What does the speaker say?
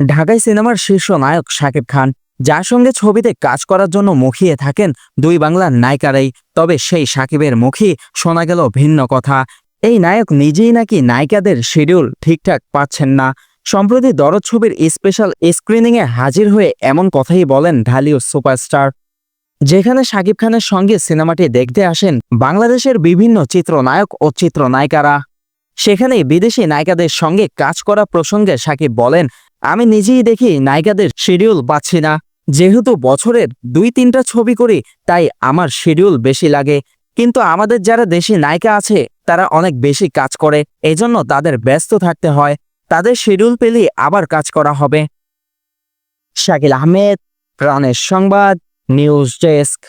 ঢাকাই সিনেমার শীর্ষ নায়ক শাকিব খান, যার সঙ্গে ছবিতে কাজ করার জন্য মুখিয়ে থাকেন দুই বাংলার নায়িকারাই, তবে সেই সাকিবের মুখী শোনা গেল ভিন্ন কথা। এই নায়ক নিজেই নাকি নায়িকাদের শিডিউল ঠিকঠাক পাচ্ছেন না। সম্প্রতি দরদ ছবির স্পেশাল স্ক্রিনিংয়ে হাজির হয়ে এমন কথাই বলেন ঢালিউড সুপারস্টার। যেখানে শাকিব খানের সঙ্গে সিনেমাটি দেখতে আসেন বাংলাদেশের বিভিন্ন চিত্রনায়ক ও চিত্রনায়িকারা। সেখানে বিদেশি নায়িকাদের সঙ্গে কাজ করা প্রসঙ্গে সাকিব বলেন আমি নিজেই দেখি নায়িকাদের শিডিউল পাচ্ছি না। যেহেতু বছরের দুই তিনটা ছবি করি, তাই আমার শিডিউল বেশি লাগে। কিন্তু আমাদের যারা দেশি নায়িকা আছে, তারা অনেক বেশি কাজ করে, এজন্য তাদের ব্যস্ত থাকতে হয়। তাদের শিডিউল পেলেই আবার কাজ করা হবে। শাকিল আহমেদ, প্রাণের সংবাদ, নিউজ ডেস্ক।